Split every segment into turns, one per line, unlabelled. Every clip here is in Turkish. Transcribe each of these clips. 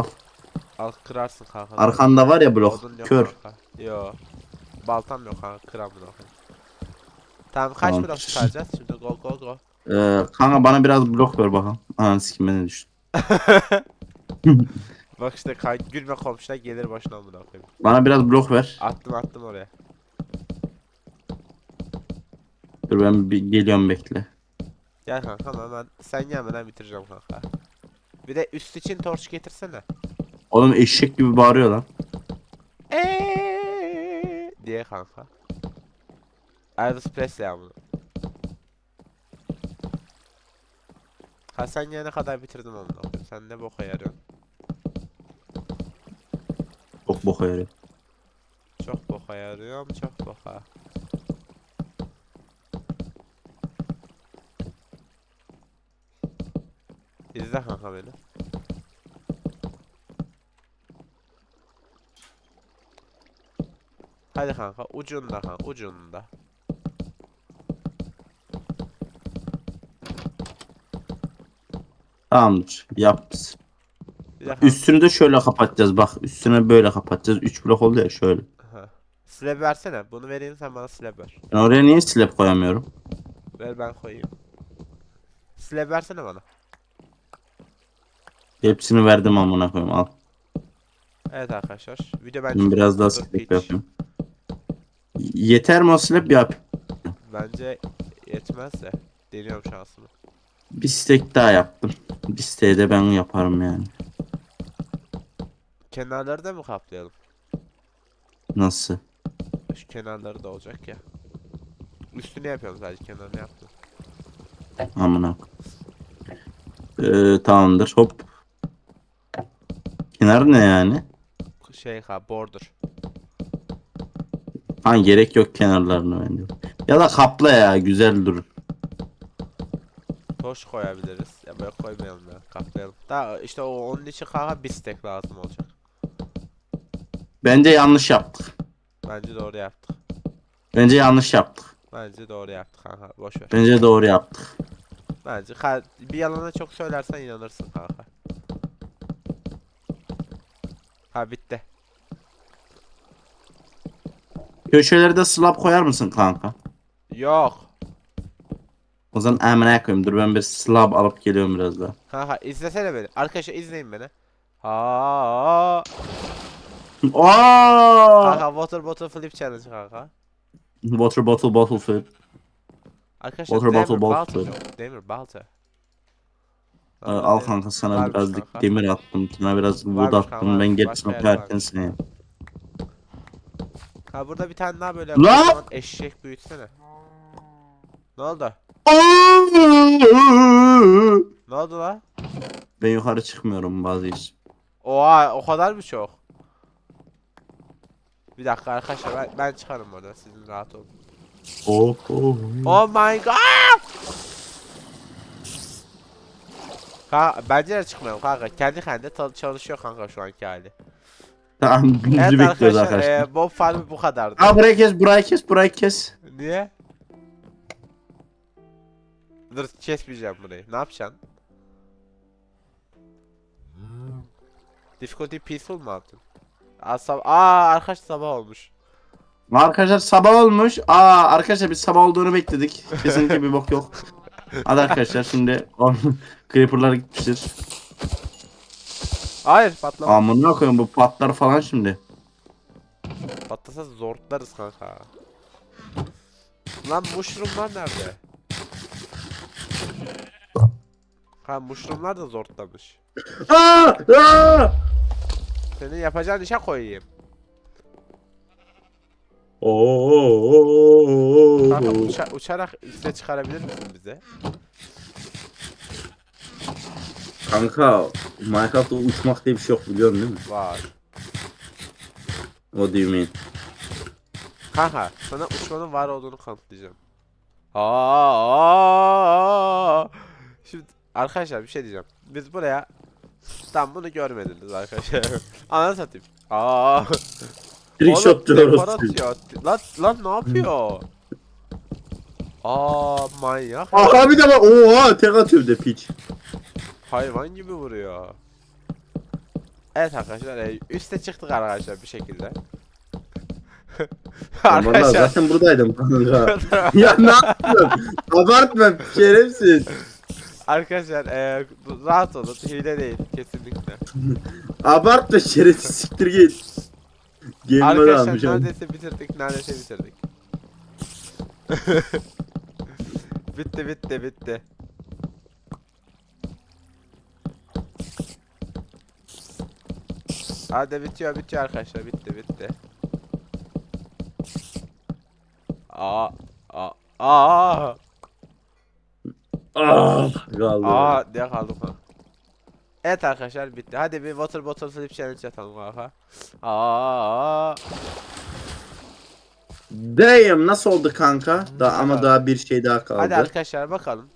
al.
Al kırarsın kanka.
Arkanda var ya blok.
Odun yok
Kör.
kanka. Yo. Baltam yok kanka kıram bunu. Tamam kaç
Tamam.
blok çıkaracağız? Şimdi go go go.
Ee, kanka bana biraz blok ver bakalım. Ananı sikime ne düştü.
Bak işte kanka gülme komşuna gelir başına amına koyayım.
Bana biraz blok ver.
Attım attım oraya.
Dur ben bir geliyorum bekle.
Gel kanka hemen sen gelmeden bitireceğim kanka. Bir de üst için torç getirsene.
Oğlum eşek gibi bağırıyor lan.
Eee diye kanka. Elvis Presley ama. Ha sen gelene kadar bitirdim onu. Sen ne boka yarıyorsun?
Çok boka yarıyor.
Çok boka yarıyorum, çok boka. İzle kanka beni. Hadi kanka ucunda kanka ucunda.
Tamamdır. Yap.
Bir de kanka.
Üstünü de şöyle kapatacağız bak. Üstüne böyle kapatacağız. 3 blok oldu ya şöyle.
Aha. Slab versene. Bunu vereyim sen bana slab ver.
Ben oraya niye slab koyamıyorum?
Ver ben koyayım. Slab versene bana.
Hepsini verdim amına koyayım al.
Evet arkadaşlar. Video ben
Şimdi biraz daha
hiç.
yapayım. Yeter mi o slab yap?
Bence yetmez de. Deniyorum şansımı.
Bir steak daha yaptım. Bir steak de ben yaparım yani.
Kenarları da mı kaplayalım?
Nasıl?
Şu kenarları da olacak ya. Üstünü yapıyorum sadece kenarını yaptım.
Amına. Ee, tamamdır. Hop. Kenar ne yani?
Şey ha border.
Ha gerek yok kenarlarını bence. Ya da kapla ya güzel durur.
Toş koyabiliriz. Ya böyle koymayalım ya. Kaplayalım. Daha işte o onun için kanka bir stack lazım olacak.
Bence yanlış yaptık.
Bence doğru yaptık.
Bence yanlış yaptık.
Bence doğru yaptık kanka. Boş ver.
Bence doğru yaptık.
Bence bir yalana çok söylersen inanırsın kanka. Ha bitti.
Köşelerde slab koyar mısın kanka?
Yok.
O zaman amına koyayım. Dur ben bir slab alıp geliyorum biraz daha.
Kanka izlesene beni. Arkadaşlar izleyin beni. Ha.
Aa!
Kanka water bottle flip challenge kanka.
Water bottle bottle flip.
Arkadaşlar
Water
demir
bottle,
balta
bottle.
yok. Demir balta.
Ee, al kanka sana
Varmış
biraz
kanka.
demir attım. Sana biraz wood
Varmış kanka,
attım. Ben
varmış.
gerisini
Başka yer
koyarken
varmış.
sen yap.
Ha burada bir tane daha böyle
Lan!
kocaman eşek büyütsene. Ne oldu? Ne oldu la?
Ben yukarı çıkmıyorum bazı iş.
Oha o kadar mı çok? Bir dakika arkadaşlar ben, ben çıkarım oradan sizin rahat olun.
Oh, oh.
Oh my god! Kanka bence de çıkmıyorum kanka. Kendi kendine çalışıyor kanka şu anki hali.
Tamam bizi
Evet
bekliyoruz
arkadaşlar,
arkadaşlar.
e, Bob Farm'ı bu kadardı.
Aa burayı kes, burayı kes, burayı kes.
Niye? Dur kesmeyeceğim burayı. Ne yapacaksın? Difficulty peaceful mu yaptın? Aa, sab Aa arkadaş sabah olmuş.
Arkadaşlar sabah olmuş. Aa arkadaşlar biz sabah olduğunu bekledik. Kesinlikle bir bok yok. Hadi arkadaşlar şimdi creeper'lar gitmiştir.
Hayır patlama.
Amına koyayım bu patlar falan şimdi.
Patlasa zortlarız kanka. Lan mushroomlar nerede? Ha mushroomlar da zortlamış.
Aa! Aa!
Senin yapacağın işe koyayım. Kanka
Oo.
uça- uçarak üste çıkarabilir misin bize?
Kanka Minecraft'ta uçmak diye bir şey yok biliyorsun değil mi?
Var.
O mean?
Kanka sana uçmanın var olduğunu kanıtlayacağım. Aa, Şimdi arkadaşlar bir şey diyeceğim. Biz buraya tam bunu görmediniz arkadaşlar. Ananı satayım. Aa. Dekor atıyor. Lan lan ne yapıyor? Aa manyak.
Aha bir de bak oha tek atıyor de piç.
Hayvan gibi vuruyor. Evet arkadaşlar e, üste çıktık arkadaşlar bir şekilde.
Vallahi
arkadaşlar
zaten buradaydım kanka. ya ne yapıyorsun? Abartma şerefsiz.
arkadaşlar e, rahat olun hile değil kesinlikle.
Abartma şerefsiz siktir git. Gelme
Arkadaşlar
almış ama.
neredeyse bitirdik neredeyse bitirdik. bitti bitti bitti. Hadi bitiyor bitiyor arkadaşlar bitti bitti. Aa aa aa
Ah kaldı.
aa diye kaldım ha. Evet arkadaşlar bitti. Hadi bir water bottle flip challenge yapalım kanka. Aa
Damn nasıl oldu kanka? Da, ama daha bir şey daha kaldı.
Hadi arkadaşlar bakalım.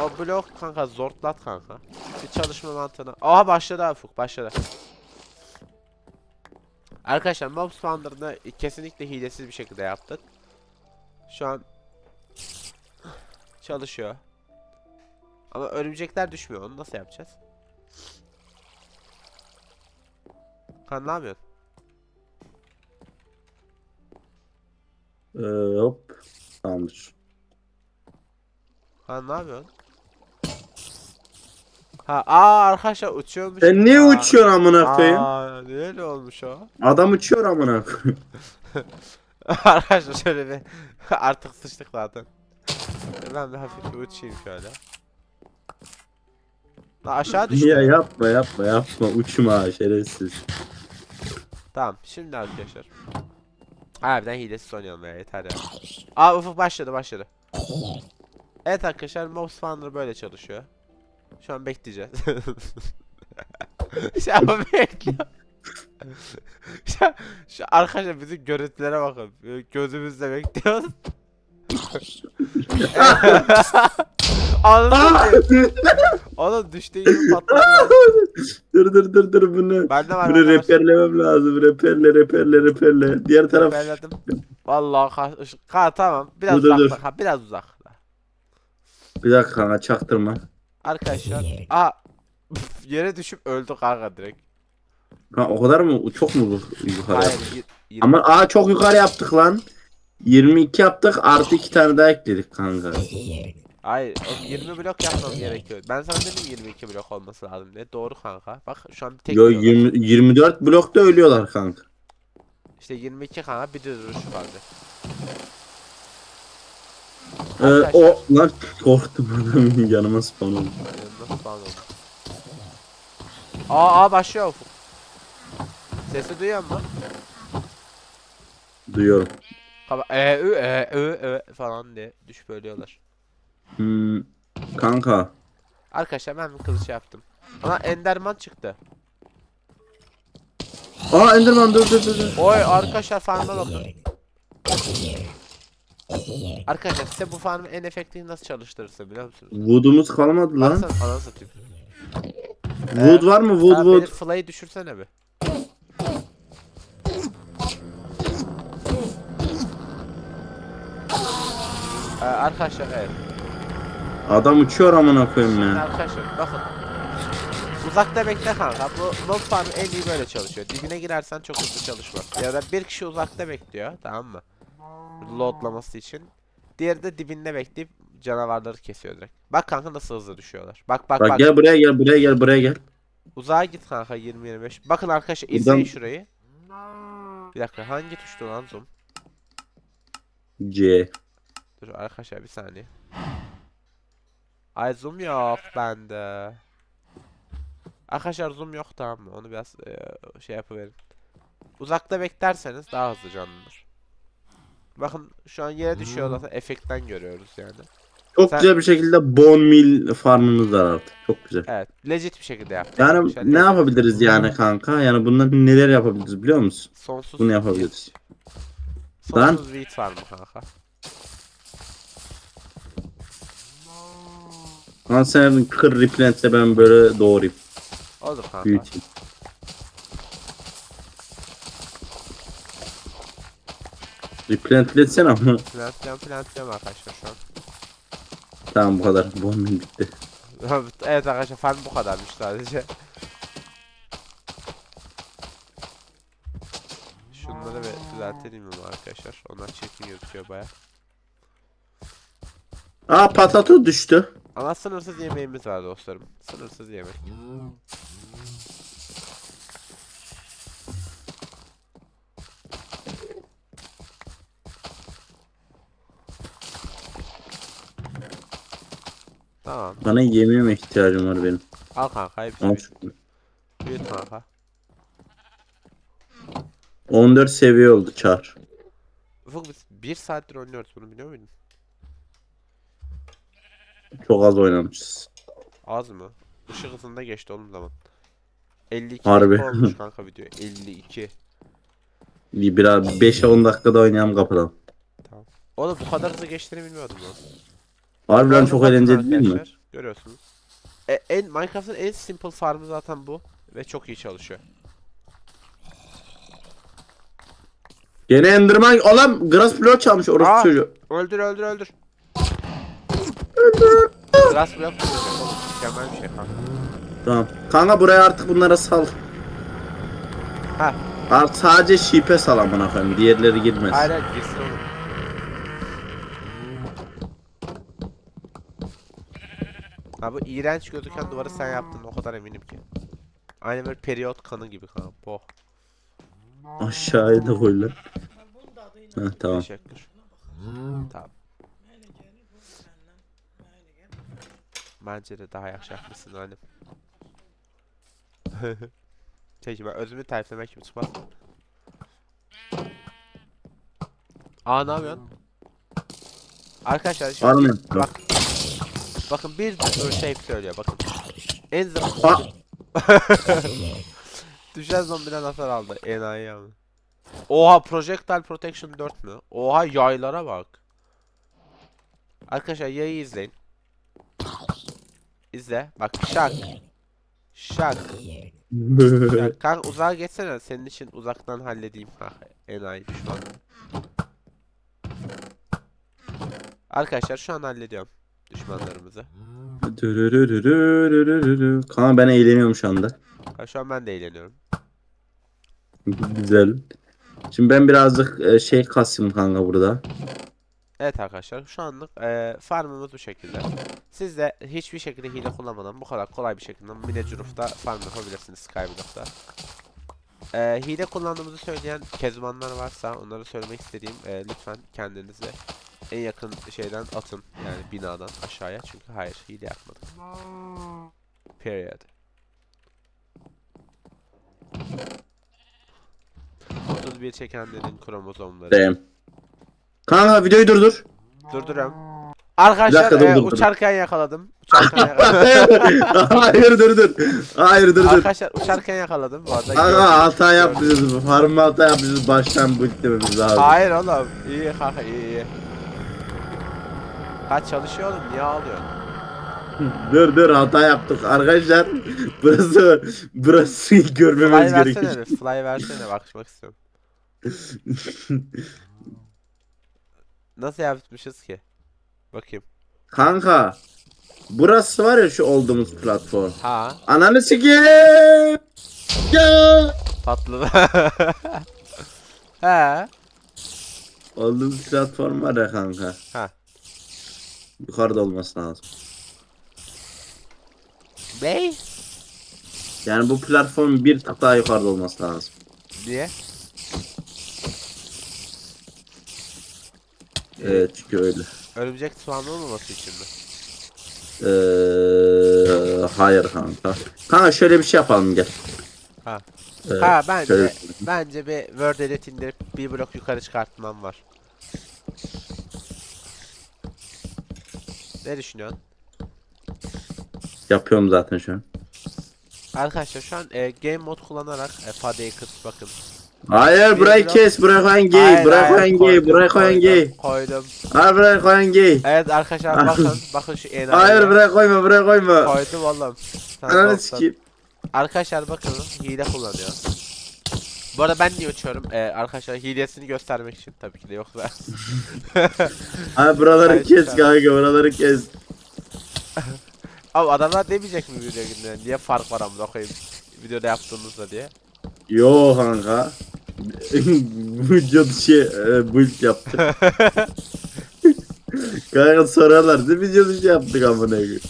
O blok kanka zortlat kanka. Bir çalışma mantığına. Aha başladı abi Ufuk başladı. Arkadaşlar mob spawnlarını kesinlikle hilesiz bir şekilde yaptık. Şu an çalışıyor. Ama örümcekler düşmüyor. Onu nasıl yapacağız? Kan ne yapıyorsun?
Ee, hop. Tamamdır.
Han ne yapıyorsun? Ha aa arkadaşlar uçuyormuş.
Sen niye uçuyorsun amına koyayım?
Aa niye öyle olmuş o?
Adam uçuyor amına koyayım.
arkadaşlar şöyle bir artık sıçtık zaten. Ben bir hafif bir uçayım şöyle. Lan aşağı düştü.
ya yapma yapma yapma uçma şerefsiz.
Tamam şimdi arkadaşlar. Harbiden hilesiz oynayalım ya yeter ya. Aa ufuk başladı başladı. Evet arkadaşlar mob spawner böyle çalışıyor. Şu an bekleyeceğiz. şu an bekliyor. şu, şu arkadaşlar bizim görüntülere bakın. Gözümüzle bekliyoruz. Anladın Oğlum düştüğü gibi patladı.
dur dur dur dur bunu.
Bende var.
Bunu reperlemem lazım. Reperle reperle reperle. Diğer taraf.
Belledim. Vallahi ka, ka tamam. Biraz
Dur,
uzakta.
dur.
Ha, biraz uzakta.
Bir dakika kanka çaktırma.
Arkadaşlar. Aa yere düşüp öldü kanka direkt.
Ha, o kadar mı? Çok mu bu- yukarı
Hayır.
yaptık? Ama aa çok yukarı yaptık lan. 22 yaptık artı 2 tane daha ekledik kanka.
Hayır. o 20 blok yapmam gerekiyor. Ben sana dedim 22 blok olması lazım diye. Doğru kanka. Bak şu an tek
Yo
diyorlar.
20, 24 blokta ölüyorlar kanka.
İşte 22 kanka bir de duruşu kaldı.
Ee,
Arkadaşlar.
o lan korktum adam yanıma spawn oldu.
Nasıl falan oldu? Aa, aa başlıyor ufuk. Sesi duyuyor musun?
Duyuyorum.
Kaba e ü e ü e falan diye düşüp ölüyorlar.
Hmm, kanka.
Arkadaşlar ben bir kılıç yaptım. Ama Enderman çıktı.
Aa Enderman dur dur dur. dur.
Oy arkadaşlar farma bakın. Arkadaşlar size bu farmı en efektif nasıl çalıştırırsın biliyor musunuz?
Wood'umuz kalmadı lan.
Baksana ananı satayım.
Wood var mı? Wood
Sen
wood.
fly'ı düşürsene bir. Ee, arkadaşlar evet.
Adam uçuyor amına koyayım ya.
arkadaşlar bakın. Uzakta bekle kanka. Bu mob farm en iyi böyle çalışıyor. Dibine girersen çok hızlı çalışmaz. Ya da bir kişi uzakta bekliyor tamam mı? Loadlaması için. Diğeri de dibinde bekleyip canavarları kesiyor direkt. Bak kanka nasıl hızlı düşüyorlar. Bak bak
Bak,
bak.
gel buraya gel buraya gel buraya gel.
Uzağa git kanka 20-25. Bakın arkadaşlar
Buradan-
izleyin şurayı. Bir dakika hangi tuştu lan zoom?
C.
Dur arkadaşlar bir saniye. Ay zoom yok bende. Arkadaşlar zoom yok tamam mı? Onu biraz e, şey yapıverin. Uzakta beklerseniz daha hızlı canlanır. Bakın şu an yere düşüyor zaten efektten görüyoruz yani.
Çok
Sen-
güzel bir şekilde bone meal farmımız var artık. Çok güzel.
Evet legit bir şekilde yaptık.
Yani
arkadaşlar,
ne
legit.
yapabiliriz yani kanka? Yani bundan neler yapabiliriz biliyor musun?
Sonsuz
Bunu yapabiliriz.
Sonsuz wheat farmı kanka.
Lan sen kır riplentse ben böyle doğrayım.
Olur kanka.
Büyüteyim. Replantletsen ama.
Plantlayalım plantlayalım arkadaşlar şu an.
Tamam bu kadar. Bu onun bitti.
evet arkadaşlar fan bu kadarmış sadece. Şunları bir düzeltelim mi arkadaşlar? Onlar çirkin gözüküyor baya.
Aa patato düştü.
Ama sınırsız yemeğimiz var dostlarım. Sınırsız yemek. Tamam.
Bana yemeğime ihtiyacım var benim.
Al kanka hepsini.
Al
büyüt. kanka.
14 seviye oldu çar.
Ufuk biz bir saattir oynuyoruz bunu biliyor muydun?
Çok az oynamışız.
Az mı? Işık hızında geçti oğlum zaman. 52
Harbi.
dakika olmuş kanka video. 52.
Bir biraz 5-10 dakikada oynayalım kapıdan.
Oğlum bu kadar hızlı geçtiğini bilmiyordum lan.
Harbiden çok
bakın
eğlenceli değil mi?
arkadaşlar, Görüyorsunuz. E, en Minecraft'ın en simple farmı zaten bu ve çok iyi çalışıyor.
Gene Enderman oğlum Grass Block çalmış orası
Aa!
çocuğu.
Öldür öldür öldür. Kullanacak oğlum. Mükemmel bir şey kanka.
Tamam. Kanka buraya artık bunlara sal.
Ha.
Artık sadece şipe sal amına koyayım. Diğerleri girmez.
Hayır hayır girsin oğlum. Ha bu iğrenç gözüken duvarı sen yaptın o kadar eminim ki. Aynı böyle periyot kanı gibi kanka. Boh.
Aşağıya da koy lan. Ha, tamam.
Teşekkür. Tamam. Bence de daha yaxşı yapmışsın halim. Peki ben özümü tayflemek kimi çıkmaz. Aa ne yapıyorsun? Arkadaşlar şimdi
mı?
bak. Bakın bir sürü şey söylüyor bakın. En
Aa!
Düşen zombiden hasar aldı. Enayi abi. Oha Projectile Protection 4 mü? Oha yaylara bak. Arkadaşlar yayı izleyin. İzle. Bak şak. Şak. Ya, kar uzağa geçsene. Senin için uzaktan halledeyim. Ha, enayi şu an. Arkadaşlar şu an hallediyorum düşmanlarımızı.
Kaan ben eğleniyorum şu anda.
Ha, şu an ben de eğleniyorum.
Güzel. Şimdi ben birazcık şey kasayım kanka burada.
Evet arkadaşlar şu anlık eee farmımız bu şekilde. Siz de hiçbir şekilde hile kullanmadan bu kadar kolay bir şekilde Minecraft'ta farm yapabilirsiniz Skyblock'ta. Eee hile kullandığımızı söyleyen kezbanlar varsa onları söylemek istediğim eee, lütfen kendinizi en yakın şeyden atın yani binadan aşağıya çünkü hayır hile yapmadık. Period. 31 çekenlerin kromozomları.
Damn. Kanka videoyu durdur.
Durduruyorum. Arkadaşlar
dakika, dur,
e,
dur, dur.
uçarken yakaladım. Uçarken yakaladım.
Hayır dur dur. Hayır dur dur.
Arkadaşlar uçarken yakaladım bu arada.
Kanka hata yapmışız. Farm hata yapmışız. Baştan bu dememiz lazım.
Hayır oğlum. İyi kanka iyi iyi. Ha çalışıyor oğlum niye ağlıyorsun?
Dur dur hata yaptık arkadaşlar. Burası burası
Fly
görmememiz
versene
gerekiyor.
bir. Fly versene bakmak istiyorum. Nasıl yapmışız ki? Bakayım.
Kanka burası var ya şu olduğumuz platform.
Ha
Ananı sikeyim. Ya.
patladı. He.
Olduğumuz platform var ya kanka.
Ha.
Yukarıda olması lazım.
Bey.
Yani bu platform bir tık daha yukarıda olması lazım.
Niye?
Evet çünkü öyle.
Örümcek soğanlı olmaması için mi?
Ee, hayır kanka. Kanka şöyle bir şey yapalım gel.
Ha.
Ee,
Ha bence
şöyle-
bence bir Word edit indirip bir blok yukarı çıkartmam var. Ne düşünüyorsun?
Yapıyorum zaten şu an.
Arkadaşlar şu an e, game mod kullanarak e, fadeyi kıs bakın.
Hayır burayı kes, buraya koyan gay,
hayır,
koyan gay, koyan
koydum,
gay.
Koydum.
Hayır buraya koyan gay.
Evet arkadaşlar bakın bakın şu enayi.
Hayır buraya koyma, buraya koyma.
Koydum oğlum.
Ananı sikeyim.
Arkadaşlar bakın hile kullanıyor. Bu arada ben niye uçuyorum? Ee, arkadaşlar hilesini göstermek için tabii ki de yoksa.
Hayır buraları
Hayır,
kes kanka, buraları kes.
Abi adamlar demeyecek mi video günden? Niye fark var amına koyayım? Videoda yaptığınızda diye.
Yo kanka. Video dışı e, build yaptık. Kanka sorarlar ne video dışı yaptık amına koyayım.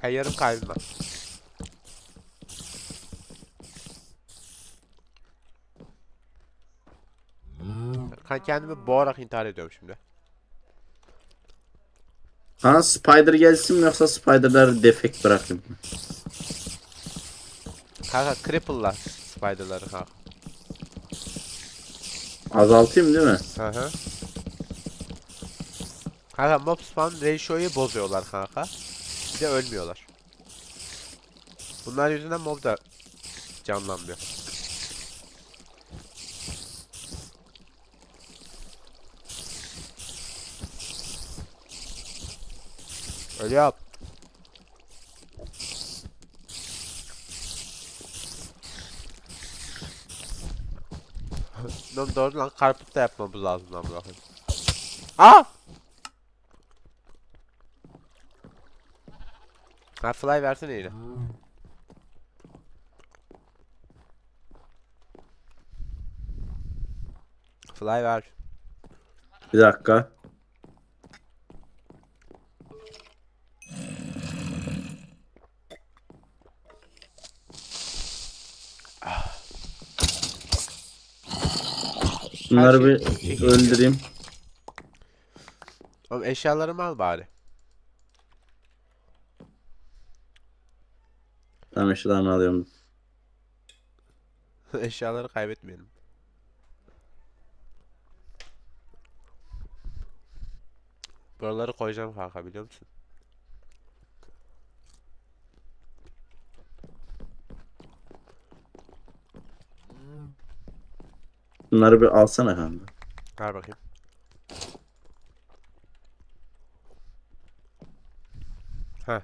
Ha yarım kalbim var. Kan- Kendimi boğarak intihar ediyorum şimdi.
Ha Spider gelsin mi yoksa Spider'lar defekt bırakayım mı?
Kanka cripple'lar spider'ları kanka.
Azaltayım değil mi?
Hı hı. Kanka mob spawn ratio'yu bozuyorlar kanka. Bir de ölmüyorlar. Bunlar yüzünden mob da canlanmıyor. Öyle yap. Lan doğru lan karput da yapmamız lazım lan bırakın. Aa! Ha fly versene yine. Fly ver.
Bir dakika. Bunları
Her
bir
şey-
öldüreyim.
Oğlum eşyalarımı al bari.
Tamam eşyalarını alıyorum.
Eşyaları kaybetmeyelim. Buraları koyacağım kanka biliyor musun?
Bunları bir alsana kanka.
Ver bakayım. Heh.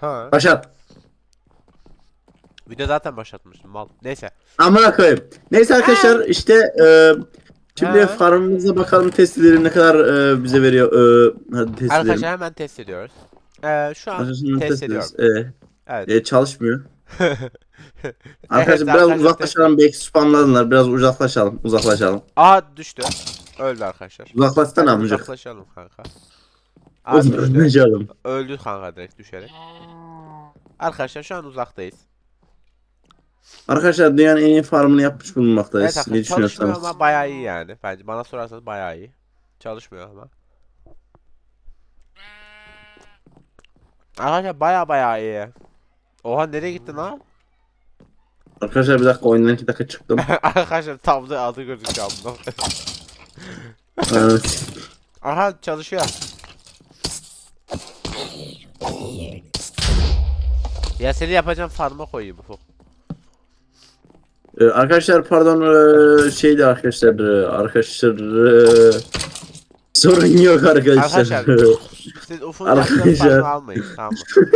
Ha.
Başlat.
Video zaten başlatmıştım mal. Neyse.
Amına koyayım. Neyse arkadaşlar işte e, şimdi
Ha.
farmımıza bakalım test edelim ne kadar e, bize veriyor. E, hadi test edelim.
Arkadaşlar hemen test ediyoruz. Ee, şu an
Arkadaşlar
test ediyorum.
E,
Evet.
e, çalışmıyor.
Evet,
Arkadaşlar biraz
arkadaşlar
uzaklaşalım belki spamladılar. Biraz uzaklaşalım. Uzaklaşalım.
Aa düştü. Öldü arkadaşlar.
Uzaklaşsana
Hadi
amcık.
Uzaklaşalım kanka. Aa düştü.
Uzaklaşalım.
Öldü kanka direkt düşerek. Arkadaşlar şu an uzaktayız.
Arkadaşlar dünyanın en iyi farmını yapmış bulunmaktayız.
Evet
ne
arkadaşlar çalışmıyor
düşünüyorsanız?
ama bayağı iyi yani. Bence bana sorarsanız bayağı iyi. Çalışmıyor ama. Arkadaşlar bayağı bayağı iyi. Oha nereye gittin lan?
Arkadaşlar bir dakika oyundan iki dakika çıktım.
arkadaşlar tam da adı gözüküyor amına.
evet.
Aha çalışıyor. Ya seni yapacağım farma koyayım.
Ee, arkadaşlar pardon ee, şeydi arkadaşlar ee, arkadaşlar ee, sorun yok arkadaşlar.
Arkadaşlar, Siz ufuk
Arkadaşlar.
almayın tamam mı?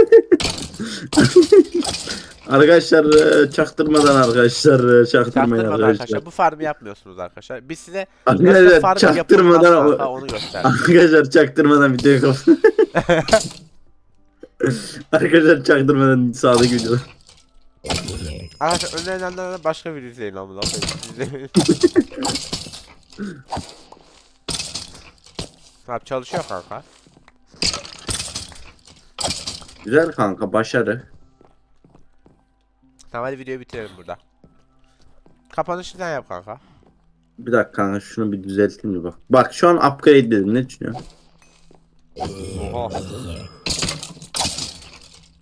arkadaşlar ee, çaktırmadan arkadaşlar ee, çaktırmayın
Çaktırmadan
arkadaşlar.
arkadaşlar bu farmı yapmıyorsunuz arkadaşlar. Biz size nasıl
Arkadaşlar
farm
çaktırmadan
yapılmaz onu
arkadaşlar çaktırmadan videoyu kapat. arkadaşlar çaktırmadan sağdaki videoda.
Arkadaşlar önerilenlerden başka bir izleyin amına koyayım. İzlemeyin. Tamam çalışıyor kanka.
Güzel kanka başarı.
Tamam hadi videoyu bitirelim burada. Kapanışı sen yap kanka.
Bir dakika kanka şunu bir düzelteyim mi bak. Bak şu an upgrade dedim ne düşünüyorsun?
Oha.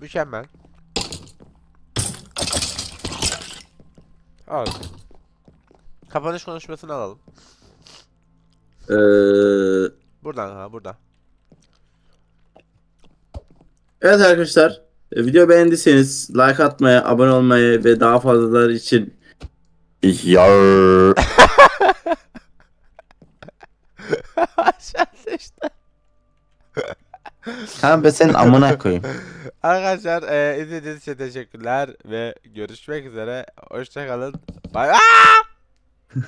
Mükemmel. Al. Kapanış konuşmasını alalım.
Ee,
Buradan ha buradan.
Evet arkadaşlar e, video beğendiyseniz like atmayı, abone olmayı ve daha fazlalar için Yar.
Aşağı işte.
Tamam ben senin amına koyayım.
Arkadaşlar e, izlediğiniz için teşekkürler ve görüşmek üzere. Hoşçakalın. Bay bay.